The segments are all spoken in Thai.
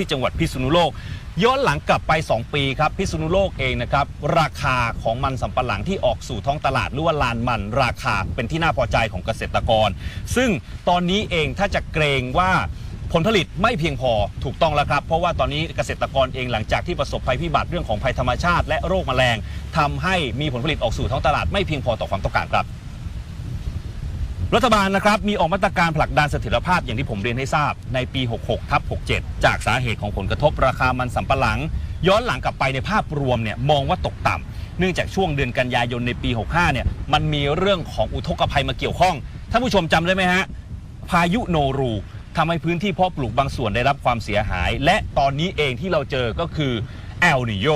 ที่จังหวัดพิษณุโลก ย้อนหลังกลับไป 2 ปีครับพิษณุโลกเองนะครับราคาของมันสำปะหลังที่ออกสู่ท้องตลาดหรือว่าลานมัน ราคาเป็นที่น่าพอใจของเกษตรกร ซึ่งตอนนี้เองถ้าจะเกรงว่าผลผลิตไม่เพียงพอถูกต้องแล้วครับ เพราะว่าตอนนี้เกษตรกรเองหลังจากที่ประสบภัยพิบัติเรื่องของภัยธรรมชาติ และโรคแมลงทำให้มีผลผลิตออกสู่ท้องตลาดไม่เพียงพอต่อความต้องการครับ รัฐบาลนะครับมีออกมาตรการผลักดันเสถียรภาพอย่างที่ผมเรียนให้ทราบในปี 66ทับ67 จากสาเหตุของผลกระทบราคามันสำปะหลัง ย้อนหลังกลับไปในภาพรวมเนี่ยมองว่าตกต่ำเนื่องจากช่วงเดือนกันยายนในปี 65เนี่ยมันมีเรื่องของอุทกภัยมาเกี่ยวข้องท่านผู้ชมจำได้ไหมฮะพายุโนรูทำให้พื้นที่เพาะปลูกบางส่วนได้รับความเสียหาย และตอนนี้เองที่เราเจอก็คือแอลนิโย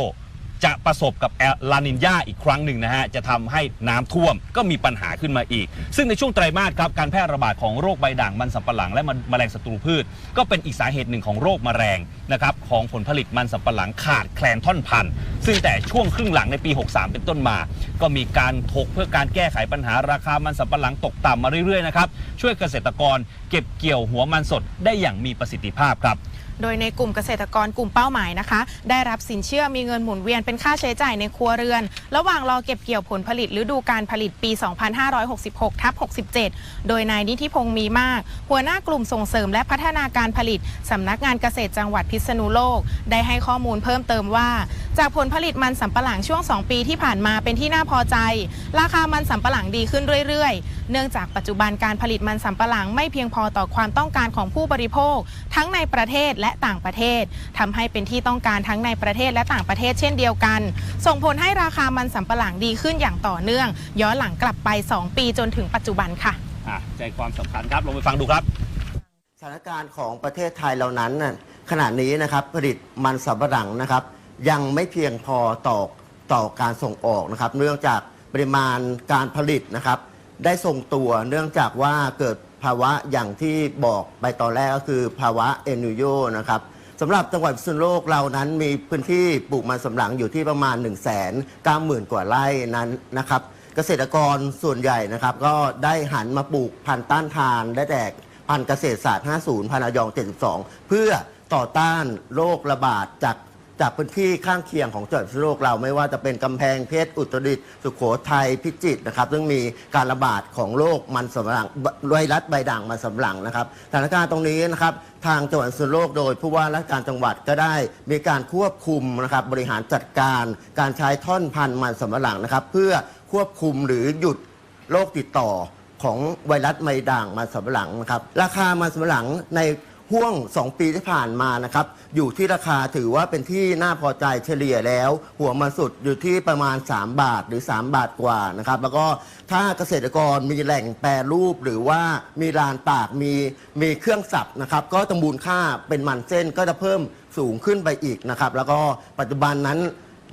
จะประสบกับแอลลานินยาอีกครั้งหนึ่งนะฮะ จะทำให้น้ำท่วมก็มีปัญหาขึ้นมาอีก ซึ่งในช่วงไตรมาสครับการแพร่ระบาดของโรคใบด่างมันสำปะหลังและมันแมลงศัตรูพืช ก็เป็นอีกสาเหตุหนึ่งของโรคแมลงนะครับของผลผลิตมันสำปะหลังขาดแคลนท่อนพันธุ์ ซึ่งแต่ช่วงครึ่งหลังในปี 63 เป็นต้นมา ก็มีการถกเพื่อการแก้ไขปัญหาราคามันสำปะหลังตกต่ำมาเรื่อยๆนะครับช่วยเกษตรกรเก็บเกี่ยวหัวมันสดได้อย่างมีประสิทธิภาพครับ โดยในกลุ่มเกษตรกรกลุ่มเป้าหมายนะคะ ได้รับสินเชื่อมีเงินหมุนเวียนเป็นค่าใช้จ่ายในครัวเรือน ระหว่างรอเก็บเกี่ยวผลผลิตฤดูการผลิตปี 2566ทับ67 โดยนายนิธิพงศ์มีมาก หัวหน้ากลุ่มส่งเสริมและพัฒนาการผลิตสำนักงานเกษตรจังหวัดพิษณุโลก ได้ให้ข้อมูลเพิ่มเติมว่า จากผลผลิตมันสำปะหลังช่วง 2 ปีที่ผ่านมาเป็นที่น่าพอใจ ราคามันสำปะหลังดีขึ้นเรื่อยๆ เนื่องจากปัจจุบันการผลิตมันสำปะหลังไม่เพียงพอต่อความต้องการของผู้บริโภค ทั้งในประเทศและต่างประเทศทำให้เป็นที่ต้องการทั้งในประเทศและต่างประเทศเช่นเดียวกัน ส่งผลให้ราคามันสำปะหลังดีขึ้นอย่างต่อเนื่อง ย้อนหลังกลับไป 2 ปีจนถึงปัจจุบันค่ะ อะใจความสำคัญครับลองไปฟังดูครับ สถานการณ์ของประเทศไทยเรานั้นน่ะขณะนี้นะครับผลิตมันสำปะหลังนะครับ ยังไม่เพียงพอต่อต่อการส่งออกนะครับ เนื่องจากปริมาณการผลิตนะครับ ได้ทรงตัวเนื่องจากว่าเกิดภาวะอย่างที่บอกไปตอนแรกก็คือภาวะเอนูโยนะครับ สำหรับจังหวัดพิษณุโลกเรานั้นมีพื้นที่ปลูกมันสำปะหลังอยู่ที่ประมาณ 1 9 0 0 0 0 กว่าไร่นั้นนะครับ เกษตรกรส่วนใหญ่นะครับ ก็ได้หันมาปลูกพันธุ์ต้านทานได้แตกพันธุ์เกษตรศาสตร์ 50 พันธุ์อายอง 72 เพื่อต่อต้านโรคระบาดจาก จากพื้นที่ข้างเคียงของจังหวัดพิษณุโลกเราไม่ว่าจะเป็นกำแพงเพชรอุตรดิตถ์สุโขทัยพิจิตรนะครับ ซึ่งมีการระบาดของโรคมันสำปะหลังไวรัสใบด่างมันสำปะหลังนะครับสถานการณ์ตรงนี้นะครับทางจังหวัดพิษณุโลกโดยผู้ว่าราชการจังหวัดก็ได้ มีการควบคุมนะครับบริหารจัดการการใช้ท่อนพันธุ์มันสำปะหลังนะครับ เพื่อควบคุมหรือหยุดโรคติดต่อของไวรัสไมด่างมันสำปะหลังนะครับราคามันสำปะหลังใน ห่วง 2 ปีที่ผ่านมานะครับ อยู่ที่ราคาถือว่าเป็นที่น่าพอใจเฉลี่ยแล้ว หัวมันสุดอยู่ที่ประมาณ 3 บาทหรือ 3 บาทกว่านะครับ แล้วก็ถ้าเกษตรกรมีแหล่งแปรรูปหรือว่ามีลานตากมีมีเครื่องสับนะครับ ก็จะมูลค่าเป็นมันเส้นก็จะเพิ่มสูงขึ้นไปอีกนะครับ แล้วก็ปัจจุบันนั้น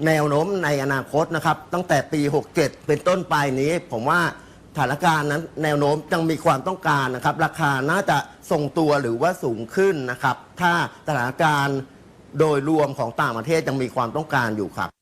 แนวโน้มในอนาคตนะครับ ตั้งแต่ปี 67 เป็นต้นไปนี้ผมว่า ถานการณ์นั้นแนวโน้มยังมีความต้องการนะครับ ราคาน่าจะทรงตัวหรือว่าสูงขึ้นนะครับ ถ้าสถานการณ์โดยรวมของต่างประเทศยังมีความต้องการอยู่ครับ